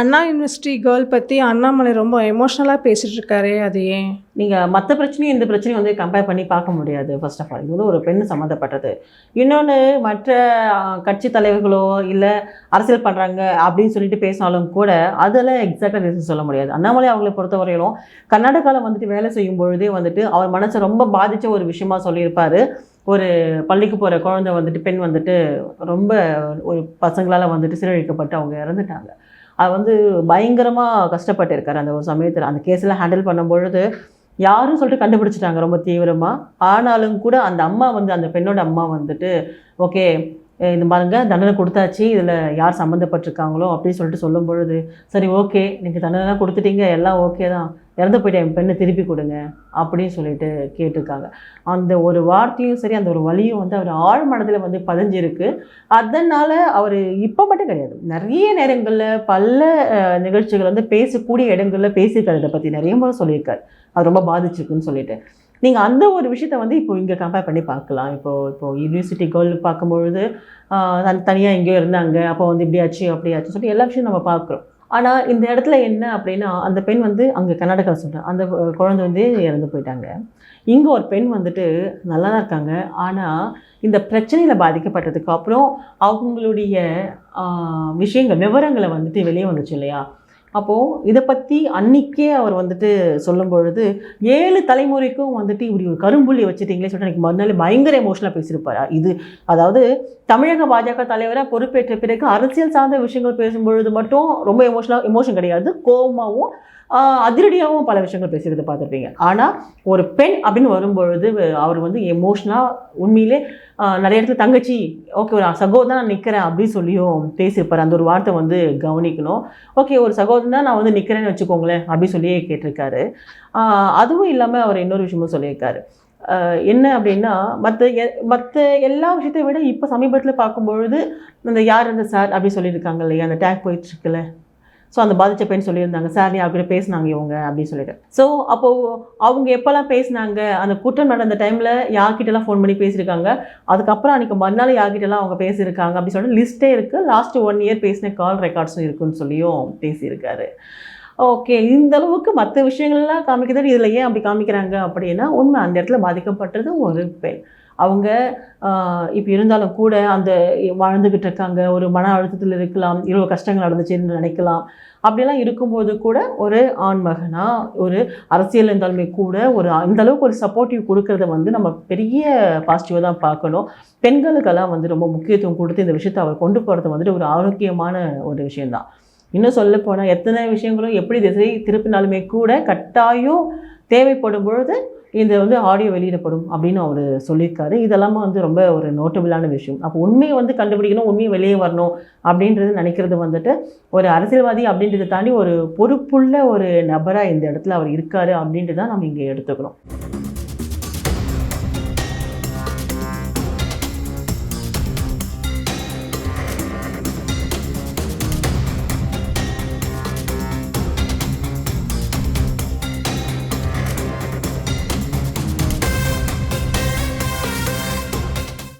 அண்ணா university girl பற்றி அண்ணாமலை ரொம்ப எமோஷ்னலாக பேசிகிட்டு இருக்காரு அது ஏன்? நீங்கள் மற்ற பிரச்சனையும் இந்த பிரச்சனையும் வந்து கம்பேர் பண்ணி பார்க்க முடியாது ஃபர்ஸ்ட் ஆஃப் ஆல் இது வந்து ஒரு பெண் சம்மந்தப்பட்டது. இன்னொன்று மற்ற கட்சி தலைவர்களோ இல்லை அரசியல் பண்ணுறாங்க அப்படின்னு சொல்லிட்டு பேசினாலும் கூட அதில் எக்ஸாக்டாக ரீசன் சொல்ல முடியாது. அண்ணாமலை அவங்களை பொறுத்தவரையிலும் கர்நாடகாவில் வந்துட்டு வேலை செய்யும் பொழுதே வந்துட்டு அவர் மனசை ரொம்ப பாதித்த ஒரு விஷயமா சொல்லியிருப்பார். ஒரு பள்ளிக்கு போகிற குழந்தை வந்துட்டு பெண் வந்துட்டு ரொம்ப ஒரு பசங்களால் வந்துட்டு சீரழிக்கப்பட்டு அவங்க இறந்துட்டாங்க. வந்து பயங்கரமாக கஷ்டப்பட்டிருக்கார் அந்த ஒரு சமயத்தில். அந்த கேஸில் ஹேண்டில் பண்ணும் பொழுது யாரும் சொல்லிட்டு கண்டுபிடிச்சிட்டாங்க ரொம்ப தீவிரமாக ஆனாலும் கூட அந்த அம்மா வந்து அந்த பெண்ணோட அம்மா வந்துட்டு ஓகே இந்த பாருங்க தண்டனை கொடுத்தாச்சு இதில் யார் சம்மந்தப்பட்டிருக்காங்களோ அப்படின்னு சொல்லிட்டு சொல்லும் பொழுது சரி ஓகே நீங்கள் தண்டனை கொடுத்துட்டீங்க எல்லாம் ஓகே தான் இறந்து போயிட்டேன் என் பெண்ணை திருப்பி கொடுங்க அப்படின்னு சொல்லிட்டு கேட்டிருக்காங்க. அந்த ஒரு வார்த்தையும் சரி அந்த ஒரு வழியும் வந்து அவர் ஆழ் மனதில் வந்து பதிஞ்சிருக்கு. அதனால் அவர் இப்போ மட்டும் கிடையாது நிறைய நேரங்களில் பல நிகழ்ச்சிகள் வந்து பேசக்கூடிய இடங்களில் பேசியிருக்காரு இதை பற்றி நிறைய முறை சொல்லியிருக்காரு. அது ரொம்ப பாதிச்சிருக்குன்னு சொல்லிட்டு. நீங்கள் அந்த ஒரு விஷயத்த வந்து இப்போ இங்கே கம்பேர் பண்ணி பார்க்கலாம். இப்போது இப்போ யூனிவர்சிட்டி கேர்ள் பார்க்கும்பொழுது தனியாக எங்கேயோ இருந்தாங்க. அப்போ வந்து இப்படி ஆச்சு அப்படி ஆச்சு சொல்லி எல்லா விஷயம் நம்ம பார்க்குறோம். ஆனால் இந்த இடத்துல என்ன அப்படின்னா அந்த பெண் வந்து அங்கே கர்நாடகாவில் சொல்கிறேன் அந்த குழந்தை வந்து இறந்து போயிட்டாங்க. இங்கே ஒரு பெண் வந்துட்டு நல்லா தான் இருக்காங்க. ஆனால் இந்த பிரச்சனையில் பாதிக்கப்பட்டதுக்கு அப்புறம் அவங்களுடைய விஷயங்கள் விவரங்களை வந்துட்டு வெளியே வந்துச்சு இல்லையா? அப்போது இதை பற்றி அன்னைக்கே அவர் வந்துட்டு சொல்லும் பொழுது ஏழு தலைமுறைக்கும் வந்துட்டு இப்படி ஒரு கரும்புள்ளி வச்சுட்டீங்களே சொல்லிட்டு எனக்கு மறுநாள் பயங்கர எமோஷனலாக பேசியிருப்பார். இது அதாவது தமிழக பாஜக தலைவராக பொறுப்பேற்ற பிறகு அரசியல் சார்ந்த விஷயங்கள் பேசும்பொழுது மட்டும் ரொம்ப எமோஷனலாக எமோஷன் கிடையாது. கோபமாகவும் அதிரடியாகவும் பல விஷயங்கள் பேசுகிறது பார்த்துருப்பீங்க. ஆனால் ஒரு பெண் அப்படின்னு வரும்பொழுது அவர் வந்து எமோஷனாக உண்மையிலே நிறைய இடத்துல தங்கச்சி ஓகே ஒரு சகோதரன் நான் நிற்கிறேன் அப்படின்னு சொல்லியும் பேசியிருப்பார். அந்த ஒரு வார்த்தை வந்து கவனிக்கணும். ஓகே ஒரு சகோதரன் தான் நான் வந்து நிற்கிறேன்னு வச்சுக்கோங்களேன் அப்படின்னு சொல்லியே கேட்டிருக்காரு. அதுவும் இல்லாமல் அவர் இன்னொரு விஷயமும் சொல்லியிருக்காரு. என்ன அப்படின்னா மற்ற மற்ற எல்லா விஷயத்தையும் விட இப்போ சமீபத்தில் பார்க்கும்பொழுது இந்த யார் அந்த சார் அப்படின்னு சொல்லியிருக்காங்க இல்லையா அந்த டேக் போயிட்டுருக்குல்ல ஸோ அந்த பாதித்த பெண் சொல்லியிருந்தாங்க. சார் யார்கிட்ட பேசுனாங்க இவங்க அப்படின்னு சொல்லிட்டு. ஸோ அப்போது அவங்க எப்போல்லாம் பேசினாங்க அந்த குற்றம் நடந்த டைமில் யார்கிட்டலாம் ஃபோன் பண்ணி பேசியிருக்காங்க அதுக்கப்புறம் அன்றைக்கி மறுநாள் யார்கிட்டலாம் அவங்க பேசியிருக்காங்க அப்படின்னு சொல்லிட்டு லிஸ்ட்டே இருக்குது லாஸ்ட் ஒன் இயர் பேசின கால் ரெக்கார்ட்ஸும் இருக்குன்னு சொல்லியும் பேசியிருக்காரு. ஓகே இந்த அளவுக்கு மற்ற விஷயங்கள்லாம் காமிக்கிறது இதில் ஏன் அப்படி காமிக்கிறாங்க அப்படின்னா உண்மை அந்த இடத்துல பாதிக்கப்பட்டது ஒரு பெண். அவங்க இப்போ இருந்தாலும் கூட அந்த வாழ்ந்துக்கிட்டு இருக்காங்க ஒரு மன அழுத்தத்தில் இருக்கலாம் இவ்வளோ கஷ்டங்கள் நடந்துச்சுன்னு நினைக்கலாம். அப்படிலாம் இருக்கும்போது கூட ஒரு ஆண்மகனாக ஒரு அரசியல் இருந்தாலுமே கூட ஒரு அந்தளவுக்கு ஒரு சப்போர்ட்டிவ் கொடுக்கறத வந்து நம்ம பெரிய பாசிட்டிவாக தான் பார்க்கணும். பெண்களுக்கெல்லாம் வந்து ரொம்ப முக்கியத்துவம் கொடுத்து இந்த விஷயத்தை அவர் கொண்டு போகிறது வந்துட்டு ஒரு ஆரோக்கியமான ஒரு விஷயந்தான் இன்னும் சொல்ல போனால் எத்தனை விஷயங்களும் எப்படி திசை திருப்பினாலுமே கூட கட்டாயம் தேவைப்படும் பொழுது இது வந்து ஆடியோ வெளியிடப்படும் அப்படின்னு அவர் சொல்லியிருக்காரு. இதெல்லாமே வந்து ரொம்ப ஒரு நோட்டபிளான விஷயம். அப்போ உண்மையை வந்து கண்டுபிடிக்கணும் உண்மையை வெளியே வரணும் அப்படின்றது நினைக்கிறது வந்துட்டு ஒரு அரசியல்வாதி அப்படின்றத தாண்டி ஒரு பொறுப்புள்ள ஒரு நபராக இந்த இடத்துல அவர் இருக்காரு அப்படின்ட்டு தான் நம்ம இங்கே எடுத்துக்கணும்.